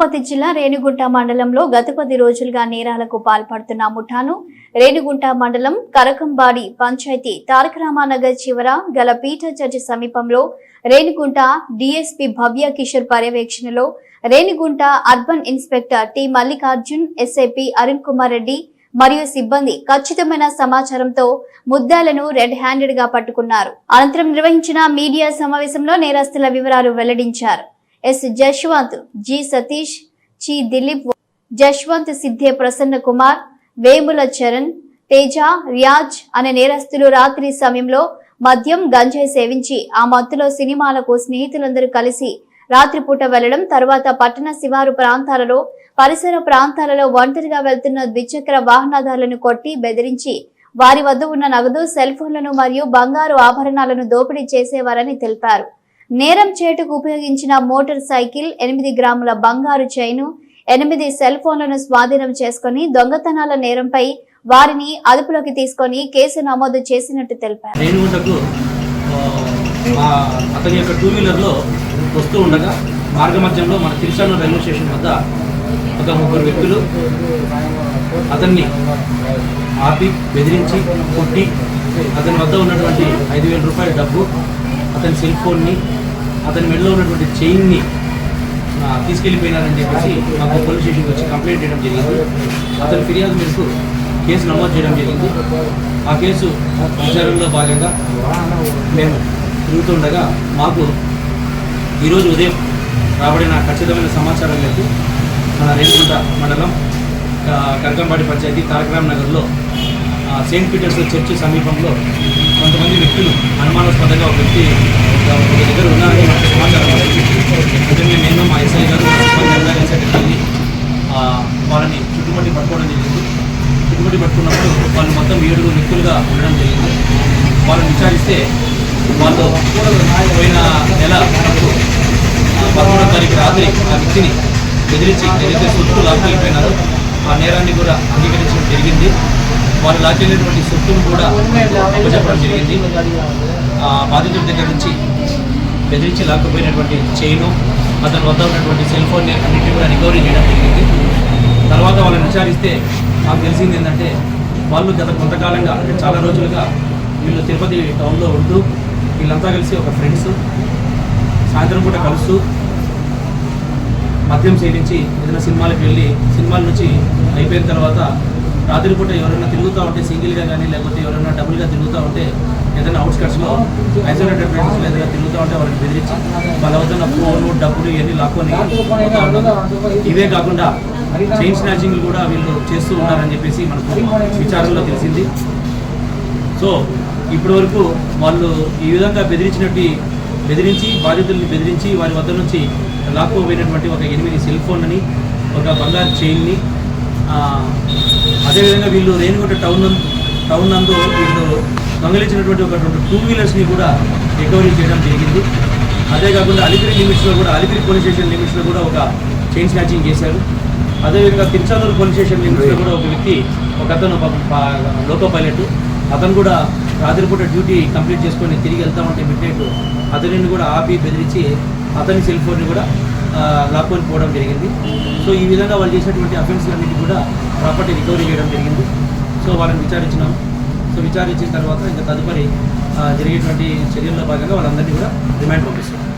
తిరుపతి జిల్లా రేణిగుంట మండలంలో గత పది రోజులుగా నేరాలకు పాల్పడుతున్న ముఠాను రేణిగుంట మండలం కరకంబాడి పంచాయతీ తారక రామానగర్ చివర గల పీఠ చర్చి సమీపంలో రేణిగుంట డిఎస్పి భవ్య కిషోర్ పర్యవేక్షణలో Renigunta urban inspector T Mallikarjun SIP Arun Kumar Reddy మరియు సిబ్బంది ఖచ్చితమైన సమాచారంతో ముద్దాలను రెడ్ హ్యాండెడ్గా పట్టుకున్నారు. అనంతరం నిర్వహించిన మీడియా సమావేశంలో నేరస్తుల వివరాలు వెల్లడించారు. ఎస్ జశ్వంత్ జి సతీష్ చి దిలీప్ జశ్వంత్ సిద్ధే ప్రసన్న కుమార్ వేముల చరణ్ తేజ రియాజ్ అనే నేరస్తులు రాత్రి సమయంలో మద్యం గంజాయి సేవించి ఆ మత్తులో సినిమాలకు స్నేహితులందరూ కలిసి రాత్రిపూట వెళ్ళడం తర్వాత పట్టణ శివారు ప్రాంతాలలో పరిసర ప్రాంతాలలో ఒంటరిగా వెళ్తున్న ద్విచక్ర వాహనదారులను కొట్టి బెదిరించి వారి వద్ద ఉన్న నగదు సెల్ ఫోన్లను మరియు బంగారు ఆభరణాలను దోపిడీ చేసేవారని తెలిపారు. నేరం చేటుకు ఉపయోగించిన మోటార్ సైకిల్ ఎనిమిది గ్రాముల బంగారు చైను ఎనిమిది సెల్ ఫోన్లను స్వాధీనం చేసుకుని దొంగతనాల నేరంపై వారిని అదుపులోకి తీసుకొని కేసు నమోదు చేసినట్టు తెలిపారు. అతని యొక్క టూ వీలర్లో వస్తూ ఉండగా మార్గ మధ్యంలో మన తిరుచానూరు రైల్వే స్టేషన్ వద్ద ఒక ముగ్గురు వ్యక్తులు అతన్ని ఆపి బెదిరించి కొట్టి అతని వద్ద ఉన్నటువంటి ఐదు వేల రూపాయల డబ్బు అతని సెల్ ఫోన్ని అతని మెడలో ఉన్నటువంటి చైన్ని తీసుకెళ్ళిపోయినారని చెప్పేసి మాకు పోలీస్ స్టేషన్కి వచ్చి కంప్లైంట్ చేయడం జరిగింది. అతని ఫిర్యాదు మేరకు కేసు నమోదు చేయడం జరిగింది. ఆ కేసు విచారణలో భాగంగా మేము తిరుగుతుండగా మాకు ఈరోజు ఉదయం రాబడిన ఖచ్చితమైన సమాచారం మేరకు మన రేణుగుంట మండలం కరకంపాడి పంచాయతీ తారకరామ్ నగర్లో సెయింట్ పీటర్స్ చర్చి సమీపంలో కొంతమంది వ్యక్తులు అనుమానాస్పదంగా ఒక వ్యక్తి ఒక దగ్గర ఉన్నారని సమాచారం వచ్చింది నేను మా ఎస్ఐ గారు మా వెళ్ళి వాళ్ళని చుట్టుముట్టి పట్టుకోవడం జరిగింది. చుట్టుముట్టి పట్టుకున్నప్పుడు వాళ్ళు మొత్తం ఏడుగురు వ్యక్తులుగా ఉండడం జరిగింది. వాళ్ళని విచారిస్తే వాళ్ళు పోయిన నెల మనకు పదమూడవ తారీఖు రాత్రి ఆ వ్యక్తిని బెదిరించి ఏదైతే సొత్తు లాక్కెళ్ళిపోయినారో ఆ నేరాన్ని కూడా అంగీకరించడం జరిగింది. వారు లాక్కెళ్ళినటువంటి సొత్తును కూడా అప్పచెప్పడం జరిగింది. ఆ బాధితుడి దగ్గర నుంచి బెదిరించి లాక్కుపోయినటువంటి చైను అతని వద్ద ఉన్నటువంటి సెల్ ఫోన్ అన్నింటినీ కూడా రికవరీ చేయడం జరిగింది. తర్వాత వాళ్ళని విచారిస్తే నాకు తెలిసింది ఏంటంటే వాళ్ళు గత కొంతకాలంగా అంటే చాలా రోజులుగా వీళ్ళు తిరుపతి టౌన్లో ఉంటూ వీళ్ళంతా కలిసి ఒక ఫ్రెండ్స్ సాయంత్రం పూట కలుస్తూ మద్యం సేవించి ఏదైనా సినిమాలకు వెళ్ళి సినిమాల నుంచి అయిపోయిన తర్వాత రాత్రిపూట ఎవరైనా తిరుగుతూ ఉంటే సింగిల్గా కానీ లేకపోతే ఎవరైనా డబుల్గా తిరుగుతూ ఉంటే ఏదైనా అవుట్స్కట్స్లో ఐసోలేటెడ్ ప్లేసెస్లో ఏదైనా తిరుగుతూ ఉంటే వాళ్ళని బెదిరించి వాళ్ళ వద్ద ఫోను డబ్బులు ఇవన్నీ లాక్కొని ఇవే కాకుండా చైన్ స్నాచింగ్లు కూడా వీళ్ళు చేస్తూ ఉన్నారని చెప్పేసి మనకు విచారణలో తెలిసింది. సో ఇప్పటి వరకు వాళ్ళు ఈ విధంగా బెదిరించినట్టు బెదిరించి బాధితుల్ని బెదిరించి వారి వద్ద నుంచి లాక్కోపోయినటువంటి ఒక ఎనిమిది సెల్ ఫోన్లని ఒక బంగారు చైన్ని అదేవిధంగా వీళ్ళు రేణిగుంట టౌన్ టౌన్ నందు వీళ్ళు దొంగలించినటువంటి ఒక రెండు టూ వీలర్స్ని కూడా రికవరీ చేయడం జరిగింది. అదే కాకుండా అలిపిరి లిమిట్స్లో కూడా అలిపిరి పోలీస్ స్టేషన్ లిమిట్స్లో కూడా ఒక చైన్ స్నాచింగ్ చేశారు. అదేవిధంగా తిరుచానూరు పోలీస్ స్టేషన్ లిమిట్స్లో కూడా ఒక వ్యక్తి ఒక అతను లోకో పైలట్ అతను కూడా రాత్రిపూట డ్యూటీ కంప్లీట్ చేసుకొని తిరిగి వెళ్తా ఉంటే మిడ్ నైట్ అతనిని కూడా ఆపి బెదిరించి అతని సెల్ ఫోన్ని కూడా లాక్కొని పోవడం జరిగింది. సో ఈ విధంగా వాళ్ళు చేసినటువంటి అఫెన్స్లన్నిటి కూడా ప్రాపర్టీ రికవరీ చేయడం జరిగింది. సో వాళ్ళని విచారించినాం సో విచారించిన తర్వాత ఇంకా తదుపరి జరిగేటువంటి చర్యల్లో భాగంగా వాళ్ళందరినీ కూడా రిమాండ్ పంపిస్తాం